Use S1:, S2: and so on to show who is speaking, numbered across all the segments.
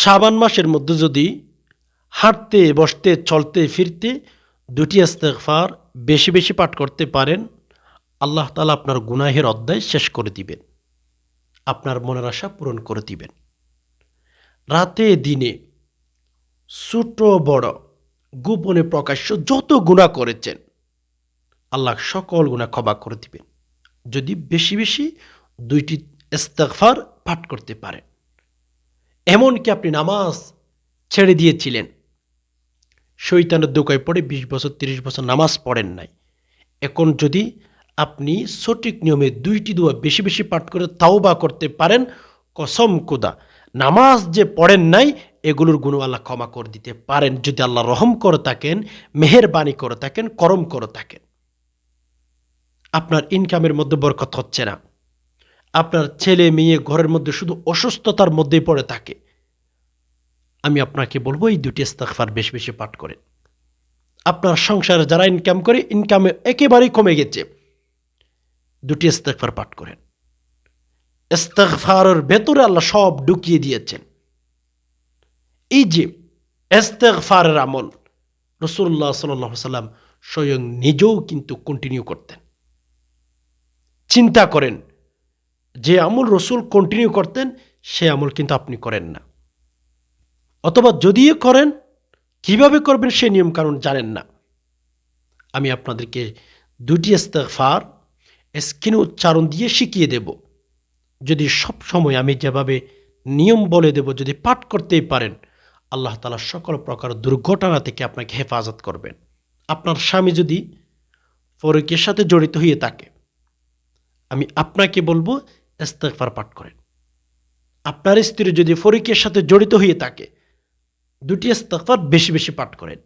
S1: শাবান মাসের মধ্যে যদি হাঁটতে, বসতে, চলতে, ফিরতে দুটি ইস্তেগফার বেশি বেশি পাঠ করতে পারেন, আল্লাহ তালা আপনার গুনাহের অধ্যায় শেষ করে দিবেন। আপনার মনের আশা পূরণ করে দিবেন। রাতে, দিনে ছোট, বড়, গোপনে প্রকাশ্য যত গুণা করেছেন, আল্লাহ সকল গুণা ক্ষমা করে দিবেন। যদি বেশি বেশি দুইটি ইস্তেগফার পাঠ করতে পারেন। এমনকি আপনি নামাজ ছেড়ে দিয়েছিলেন। শৈতানের দোকায় পড়ে বিশ বছর, তিরিশ বছর নামাজ পড়েন নাই। এখন যদি আপনি সঠিক নিয়মে দুইটি দোয়া বেশি বেশি পাঠ করে তাও বা করতে পারেন, কসম কোদা নামাজ যে পড়েন নাই, এগুলোর গুণ আল্লাহ ক্ষমা করে দিতে পারেন। যদি আল্লাহ রহম করে থাকেন, মেহেরবানি করে থাকেন, করম করে থাকেন, আপনার ইনকামের মধ্যে বরকত হচ্ছে না। আপনার ছেলে, মেয়ে ঘরের মধ্যে শুধু অসুস্থতার মধ্যেই পড়ে থাকে। আমি আপনাকে বলব, এই দুটি ইস্তাকফার বেশি বেশি পাঠ করেন। আপনার সংসারে যারা ইনকাম করে ইনকামে একেবারেই কমে গেছে। দুটি ইস্তেকফার পাঠ করেন। ইস্তেকফারের ভেতরে আল্লাহ সব ঢুকিয়ে দিয়েছেন। এই যে ইস্তেকফারের আমল রসুল্লাহ সাল্লাহ সাল্লাম স্বয়ং নিজেও কিন্তু কন্টিনিউ করতেন। চিন্তা করেন যে আমল রসুল কন্টিনিউ করতেন, সে আমল কিন্তু আপনি করেন না। অথবা যদিও করেন, কীভাবে করবেন সে নিয়ম কারণ জানেন না। আমি আপনাদেরকে দুটি ইস্তেগফার, স্কিন উচ্চারণ দিয়ে শিখিয়ে দেব। যদি সব সময় আমি যেভাবে নিয়ম বলে দেব, যদি পাঠ করতেই পারেন, আল্লাহ তালা সকল প্রকার দুর্ঘটনা থেকে আপনাকে হেফাজত করবেন। আপনার স্বামী যদি ফরকের সাথে জড়িত হয়ে থাকে, আমি আপনাকে বলব ইস্তেগফার পাঠ করেন। আপনার স্ত্রী যদি ফরিকের সাথে জড়িত হয়ে থাকে, দুটি ইস্তেগফার বেশি বেশি পাঠ করেন।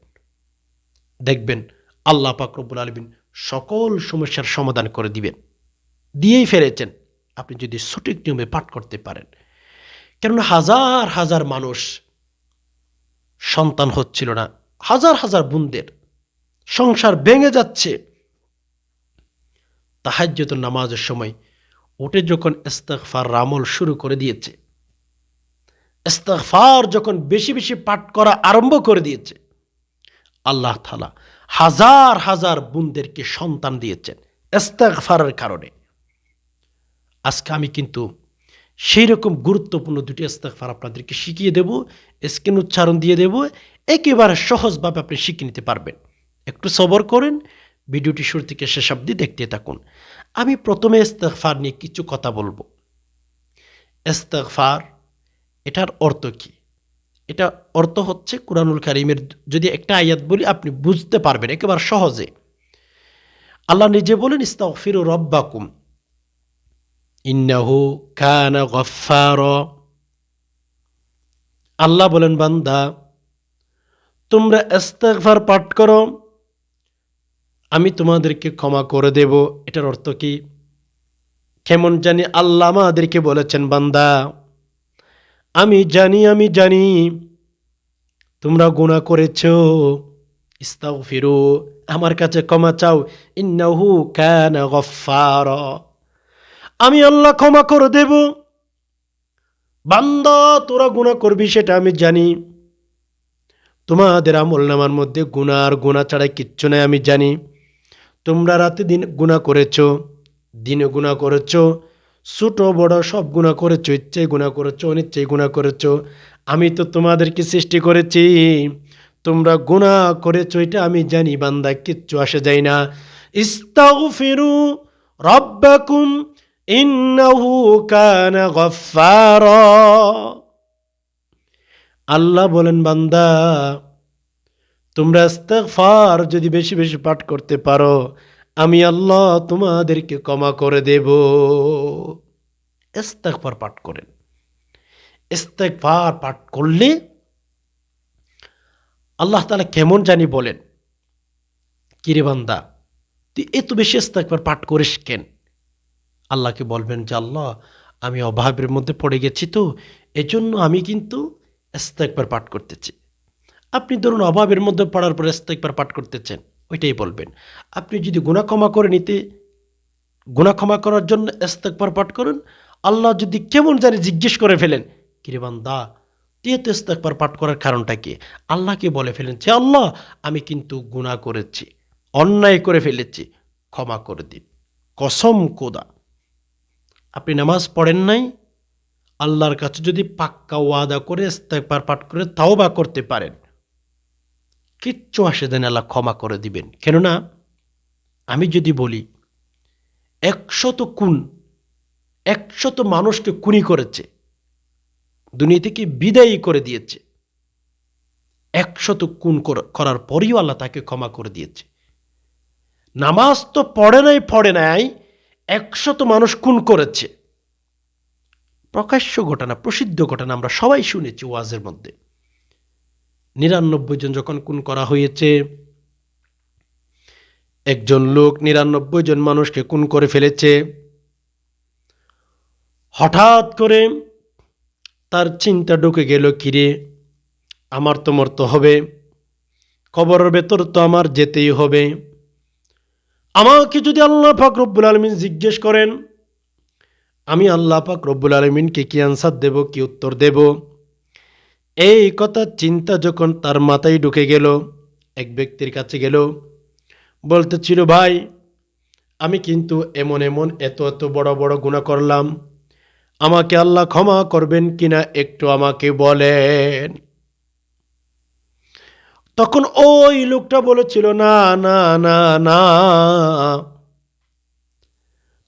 S1: দেখবেন আল্লাহ পাক রব্বুল আলমিন সকল সমস্যার সমাধান করে দিবেন। দিয়েই ফেলেছেন। আপনি যদি সঠিক নিয়মে পাঠ করতে পারেন। কেননা হাজার হাজার মানুষ সন্তান হচ্ছিল না। হাজার হাজার বোনদের সংসার ভেঙে যাচ্ছে। তাহাজ্যত নামাজের সময় উঠে যখন ইস্তেগফার রামল শুরু করে দিয়েছে, ইস্তেগফার যখন বেশি বেশি পাঠ করা আরম্ভ করে দিয়েছে, আল্লাহ তালা হাজার হাজার বোনদেরকে সন্তান দিয়েছেন ইস্তেগফারের কারণে। আজকে আমি কিন্তু সেই রকম গুরুত্বপূর্ণ দুটি ইস্তেগফার আপনাদেরকে শিখিয়ে দেব, স্ক্রিন উচ্চারণ দিয়ে দেব, একেবারে সহজভাবে আপনি শিখে নিতে পারবেন। একটু সবর করেন, ভিডিওটি শুরু থেকে শেষ অবধি দেখতে থাকুন। আমি প্রথমে ইস্তেগফার নিয়ে কিছু কথা বলব। ইস্তেগফার, এটার অর্থ কি? এটা অর্থ হচ্ছে কোরআনুল কারিমের যদি একটা আয়াত বলি, আপনি বুঝতে পারবেন, একেবারে সহজে। আল্লাহ নিজে বলেন, ইস্তাগফিরু রব্বাকুম। ইন্নাহু কানা গফার আল্লাহ বলেন, বান্দা, তোমরা ইস্তেগফার পাঠ করো আমি তোমাদেরকে ক্ষমা করে দেব। এটার অর্থ কি? কেমন জানি আল্লাহ আমাদেরকে বলেছেন, বান্দা, আমি জানি আমি জানি, তোমরা গুণা করেছ। ইস্তাও ফিরু আমার কাছে ক্ষমা চাও। ইন্নাহু কানা গফার আমি আল্লাহ ক্ষমা করে দেব। বান্দা, তোরা গুণা করবি, সেটা আমি জানি। তোমাদের আমল নামার মধ্যে গুণা আর গুণা ছাড়া কিচ্ছু নাই, আমি জানি। তোমরা রাতে দিন গুণা করেছ, দিনে গুণা করেছ, ছোট বড় সব গুণা করেছ, ইচ্ছাই গুণা করেছ, অনিচ্ছাই গুণা করেছ। আমি তো তোমাদেরকে সৃষ্টি করেছি। তোমরা গুণা করেছ, এটা আমি জানি, বান্দা, কিচ্ছু আসে যায় না। ইস্তাগফিরু রব্বাকুম, ইন্নাহু কানা গফফারা। আল্লাহ বলেন, বান্দা তোমরা ইস্তেগফার যদি বেশি বেশি পাঠ করতে পারো, আমি আল্লাহ তোমাদেরকে ক্ষমা করে দেব। ইস্তেগফার পাঠ করেন। ইস্তেগফার পাঠ করলে আল্লাহ তালা কেমন জানি বলেন, কিরে বান্দা, তুই এত বেশি ইস্তেগফার পাঠ করিস কেন? আল্লাহকে বলবেন যে, আল্লাহ, আমি অভাবের মধ্যে পড়ে গেছি তো, এজন্য আমি কিন্তু ইস্তেগফার পাঠ করতেছি। আপনি ধরুন অভাবের মধ্যে পড়ার পর ইস্তেগফার পাঠ করতেছেন, ওইটাই বলবেন। আপনি যদি গুণা ক্ষমা করে নিতে গুণা ক্ষমা করার জন্য ইস্তেগফার পাঠ করুন, আল্লাহ যদি কেমন জানি জিজ্ঞেস করে ফেলেন, কিরে বান্দা তো ইস্তেকবার পাঠ করার কারণটা কি? আল্লাহকে বলে ফেলেন যে আল্লাহ, আমি কিন্তু গুণা করেছি, অন্যায় করে ফেলেছি, ক্ষমা করে দিন। কসম কোদা আপনি নামাজ পড়েন নাই, আল্লাহর কাছে যদি পাক্কা ওয়াদা করে ইস্তেকবার পাঠ করে তাও বা করতে পারেন কিচ্ছু আসে দেন আল্লাহ ক্ষমা করে দিবেন। কেননা, আমি যদি বলি, একশত কুন, একশত মানুষকে খুনি করেছে দুনিয়া থেকে বিদায়ী করে দিয়েছে? একশত কুন করার পরেও আল্লাহ তাকে ক্ষমা করে দিয়েছে। নামাজ তো পড়ে নাই পড়ে নাই, একশত মানুষ খুন করেছে। প্রকাশ্য ঘটনা, প্রসিদ্ধ ঘটনা আমরা সবাই শুনেছি ওয়াজের মধ্যে। নিরানব্বই জন যখন খুন করা হয়েছে, একজন লোক নিরানব্বই জন মানুষকে খুন করে ফেলেছে। হঠাৎ করে তার চিন্তা ঢুকে গেল, কিরে, আমার তো মরতে হবে। কবরের ভেতর তো আমার যেতেই হবে। আমাকে যদি আল্লাহ পাক রব্বুল আলমিন জিজ্ঞেস করেন, আমি আল্লাহ পাক রব্বুল আলমিনকে কি আনসার দেব, কি উত্তর দেব? এই কথা চিন্তা যখন তার মাথায় ঢুকে গেল, এক ব্যক্তির কাছে গেল, বলতেছিল, ভাই, আমি কিন্তু এমন এমন এত এত বড় বড় গুণা করলাম। আমাকে আল্লাহ ক্ষমা করবেন কিনা একটু আমাকে বলেন। তখন ওই লোকটা বলেছিল, না না না না।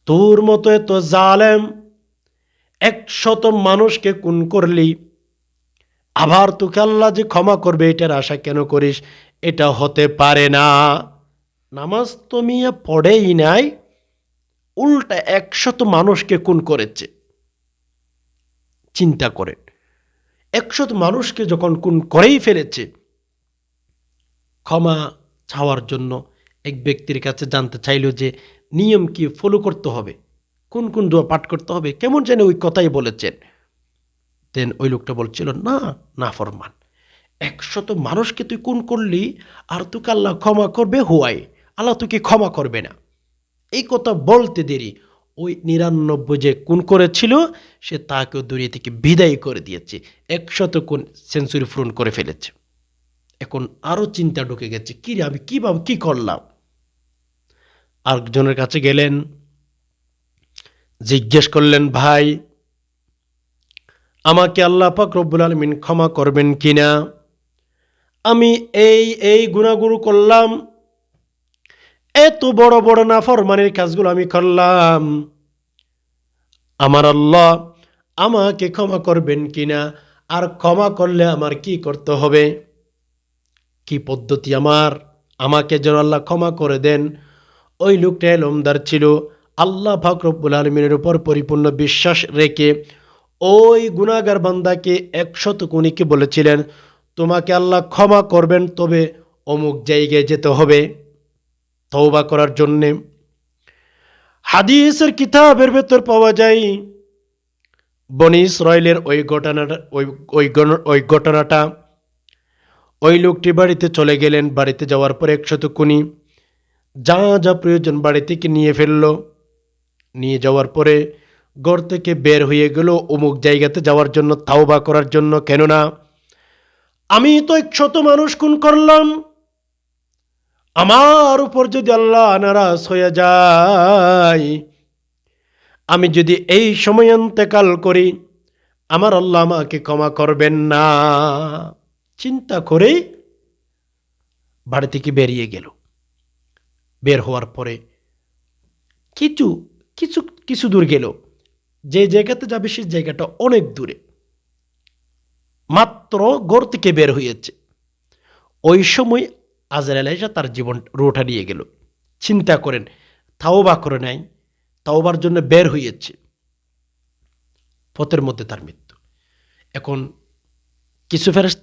S1: তোর মতো এত জালেম একশত মানুষকে খুন করলি আবার তোকে আল্লাহ যে ক্ষমা করবে, এটার আশা কেন করিস? এটা হতে পারে না। নামাজ তো মিয়া পড়েই নাই, উল্টা একশত মানুষকে খুন করেছে। চিন্তা করেন, একশত মানুষকে যখন খুন করেই ফেলেছে, ক্ষমা চাওয়ার জন্য এক ব্যক্তির কাছে জানতে চাইল যে নিয়ম কি ফলো করতে হবে। কোন কোন দোয়া পাঠ করতে হবে, কেমন যেন ওই কথাই বলেছেন। দেন ওই লোকটা বলছিল, না না ফরমান। একশত মানুষকে তুই কোন করলি আর তোকে আল্লাহ ক্ষমা করবে হুয়াই। আল্লাহ তোকে ক্ষমা করবে না। এই কথা বলতে দেরি। ওই নিরানব্বই যে কোন করেছিল, সে তাকেও দুনিয়া থেকে বিদায় করে দিয়েছে। একশত কোন সেঞ্চুরি পূরণ করে ফেলেছে। এখন আরও চিন্তা ঢুকে গেছে, কী রে, আমি কী কীভাবে, কী করলাম? আরেকজনের কাছে গেলেন, জিজ্ঞেস করলেন, ভাই আমাকে আল্লাহ পাক রব্বুল আলমিন ক্ষমা করবেন কিনা? আমি এই এই গুণাগুরু করলাম, এত বড় বড় নাফরমানের কাজগুলো আমি করলাম। আমার আল্লাহ আমাকে ক্ষমা করবেন কিনা? আর ক্ষমা করলে আমার কি করতে হবে? কি পদ্ধতি আমার? আমাকে যেন আল্লাহ ক্ষমা করে দেন। ওই লোকটা এলমদার ছিল। আল্লাহ ফাকরবুল আলমিনের উপর পরিপূর্ণ বিশ্বাস রেখে ওই গুণাগার বান্দাকে একশত কুনিকে বলেছিলেন, তোমাকে আল্লাহ ক্ষমা করবেন, তবে অমুক জায়গায় যেতে হবে। তওবা করার জন্যে হাদিসের কিতাবের ভেতর পাওয়া যায়, বনি ইসরায়েলের ওই ঘটনাটা, ওই ওই ওই ঘটনাটা। ওই লোকটি বাড়িতে চলে গেলেন, বাড়িতে যাওয়ার পর একশত কুনি যা যা প্রয়োজন বাড়ি থেকে নিয়ে ফেলল। নিয়ে যাওয়ার পরে ঘর থেকে বের হয়ে গেল অমুক জায়গাতে যাওয়ার জন্য, তাওবা করার জন্য। কেননা, আমি তো একশত মানুষ খুন করলাম। আমার উপর যদি আল্লাহ নারাজ হয়ে যায়, আমি যদি এই সময় অন্তেকাল করি, আমার আল্লাহ আমাকে ক্ষমা করবেন না। চিন্তা করে বাড়ি থেকে বেরিয়ে গেল। বের হওয়ার পরে কিছু কিছু কিছু দূর গেল। যে জায়গাতে যাবে সেই জায়গাটা অনেক দূরে। মাত্র ঘর থেকে বের হয়েছে। ওই সময় আজরাইল এসে তার জীবন রোটা নিয়ে গেল। চিন্তা করেন তাও বা করে নাই, তাওবার জন্য বের হয়েছে। পথের মধ্যে তার মৃত্যু। এখন কিছু ফেরেস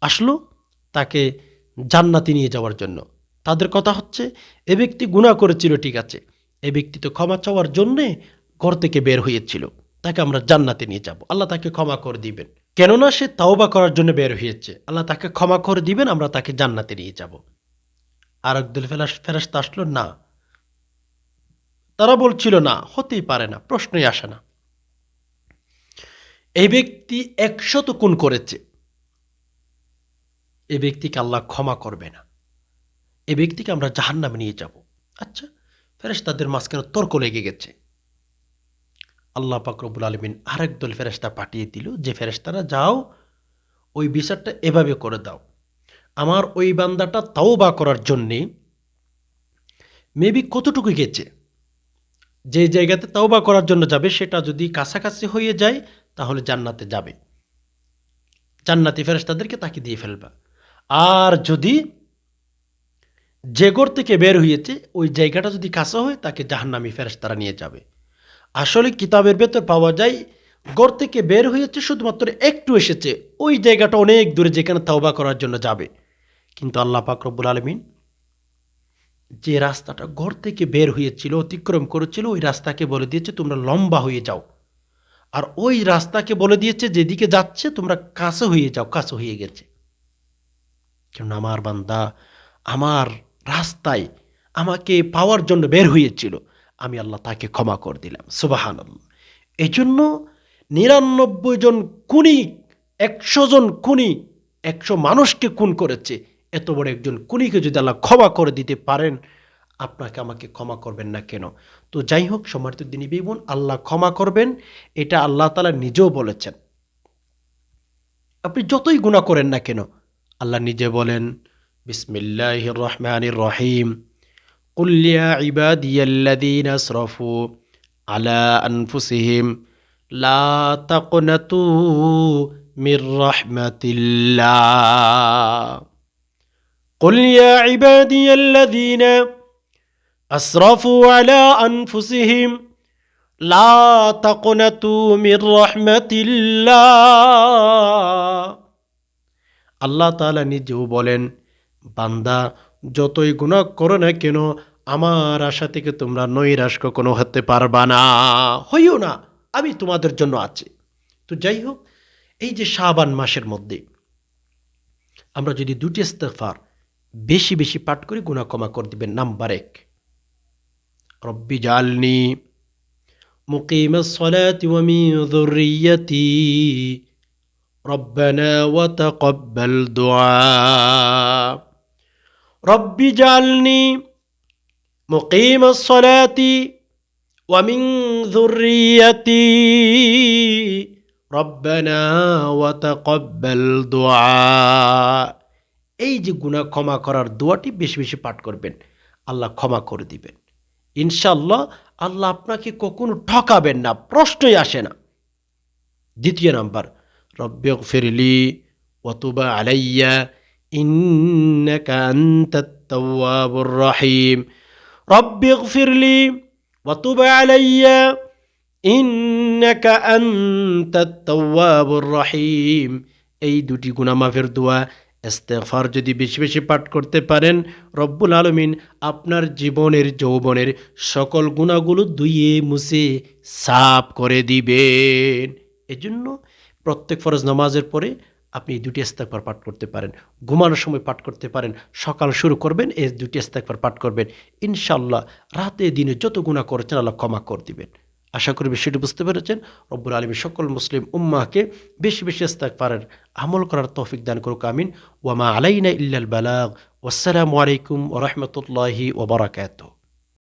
S1: আসলো তাকে জান্নাতি নিয়ে যাওয়ার জন্য। তাদের কথা হচ্ছে, এ ব্যক্তি গুণা করেছিল, ঠিক আছে। এ ব্যক্তি তো ক্ষমা চাওয়ার জন্যে ঘর থেকে বের হয়েছিল। তাকে আমরা জান্নাতে নিয়ে যাব। আল্লাহ তাকে ক্ষমা করে দিবেন। কেননা সে তাওবা করার জন্য বের হয়েছে। আল্লাহ তাকে ক্ষমা করে দিবেন, আমরা তাকে জান্নাতে নিয়ে যাব। আর একদল ফেরাস ফেরাস্তা আসলো, না। তারা বলছিল, না, হতেই পারে না, প্রশ্নই আসে না। এই ব্যক্তি একশত কোন করেছে। এ ব্যক্তিকে আল্লাহ ক্ষমা করবে না। এ ব্যক্তিকে আমরা জাহান্নামে নিয়ে যাব। আচ্ছা ফেরেস তাদের মাঝখানে তর্ক লেগে গেছে। আল্লাহ পাকরবুল আলমিন আরেক দল ফেরেশতা পাঠিয়ে দিল যে ফেরেস্তারা যাও, ওই বিচারটা এভাবে করে দাও। আমার ওই বান্দাটা তাও বা করার জন্যে মেবি কতটুকু গেছে। যে জায়গাতে তাও বা করার জন্য যাবে, সেটা যদি কাছাকাছি হয়ে যায়, তাহলে জান্নাতে যাবে। জান্নাতি ফেরেশতাদেরকে তাকে দিয়ে ফেলবা। আর যদি যে থেকে বের হয়েছে, ওই জায়গাটা যদি কাছে হয়, তাকে জাহান্নামি ফেরেশতারা নিয়ে যাবে। আসলে কিতাবের ভেতর পাওয়া যায় গড় থেকে বের হয়েছে শুধুমাত্র একটু এসেছে, ওই জায়গাটা অনেক দূরে যেখানে তাওবা করার জন্য যাবে। কিন্তু আল্লাহ পাক রব্বুল আলমিন যে রাস্তাটা ঘর থেকে বের হয়েছিল, অতিক্রম করেছিল, ওই রাস্তাকে বলে দিয়েছে, তোমরা লম্বা হয়ে যাও। আর ওই রাস্তাকে বলে দিয়েছে, যেদিকে যাচ্ছে, তোমরা কাছে হয়ে যাও, কাছে হয়ে গেছে। কেন আমার বান্দা আমার রাস্তায় আমাকে পাওয়ার জন্য বের হয়েছিল। আমি আল্লাহ তাকে ক্ষমা করে দিলাম। সুবাহান আল্লাহ এই জন্য নিরানব্বই জন খুনি, একশো জন খুনি, একশো মানুষকে খুন করেছে। এত বড় একজন খুনিকে যদি আল্লাহ ক্ষমা করে দিতে পারেন, আপনাকে আমাকে ক্ষমা করবেন না কেন? তো যাই হোক, সম্মানিত দিনী বোন, আল্লাহ ক্ষমা করবেন, এটা আল্লাহ তালা নিজেও বলেছেন। আপনি যতই গুণা করেন না কেন, আল্লাহ নিজে বলেন বিসমিল্লাহ রহমান রহিম। কুল্লিয়া ইবাদিয়াল্লাদিন আসরফু আলা আনফুসিহিম লা তাকনাতু মির রাহমাতিল্লাহ قل يا عبادي الذين أسرفوا على أنفسهم لا تقنطوا من رحمة الله আল্লাহ তাআলা নিজেও বলেন বান্দা যতই গুনাহ করো না কেন আমার আশা থেকে তোমরা নৈরাশ কখনো হতে পারবা না হইও না আমি তোমাদের জন্য আছি তো যাই হোক এই যে শাবান মাসের মধ্যে আমরা যদি দুটি ইস্তেগফার বেশি বেশি পাঠ করে গুণা ক্ষমা করে দিবেন নাম্বার এক রব্বি জালনি মুকিম الصلاة ومن ذريتي ربنا وتقبل دعاء রব্বি জালনি মুকিম সলাতি ওয়ামিং জুরিয়াতি রব্বানা ওয়াতাকব্বাল দোয়া এই যে গুণা ক্ষমা করার দোয়াটি বেশি বেশি পাঠ করবেন। আল্লাহ ক্ষমা করে দিবেন। ইনশাল্লাহ আল্লাহ আপনাকে কখনো ঠকাবেন না, প্রশ্নই আসে না। দ্বিতীয় নাম্বার রব্য ফিরলি অতুবা আলাইয়া ইন্নাকা আনতাত তাওয়াবুর রহিম রব্য ফিরলি ওতুবা আলাইয়া ইন্নাকা আনতাত তাওয়াবুর রহিম এই দুটি গুনাহ মাফের দোয়া ইস্তেগফার যদি বেশি বেশি পাঠ করতে পারেন, রব্বুল আলমিন আপনার জীবনের, যৌবনের সকল গুণাগুলো ধুয়ে মুছে সাফ করে দিবেন। এজন্য প্রত্যেক ফরজ নামাজের পরে আপনি এই দুটি ইস্তেগফার পাঠ করতে পারেন, ঘুমানোর সময় পাঠ করতে পারেন, সকাল শুরু করবেন, এই দুটি ইস্তেগফার পাঠ করবেন। ইনশাল্লাহ রাতে দিনে যত গুণা করেছেন আল্লাহ ক্ষমা করে দিবেন। আশা করি বিষয়টি বুঝতে পেরেছেন। রব্বুল আলমী সকল মুসলিম উম্মাকে বেশি বেশি ইস্তেগফারের আমল করার তৌফিক দান করুক, আমিন। ওয়ামা আলাইনা ইল্লাল বালাগ। ওয়াসসালামু আলাইকুম ওরহমতুল্লাহি ওবরাকাতুহ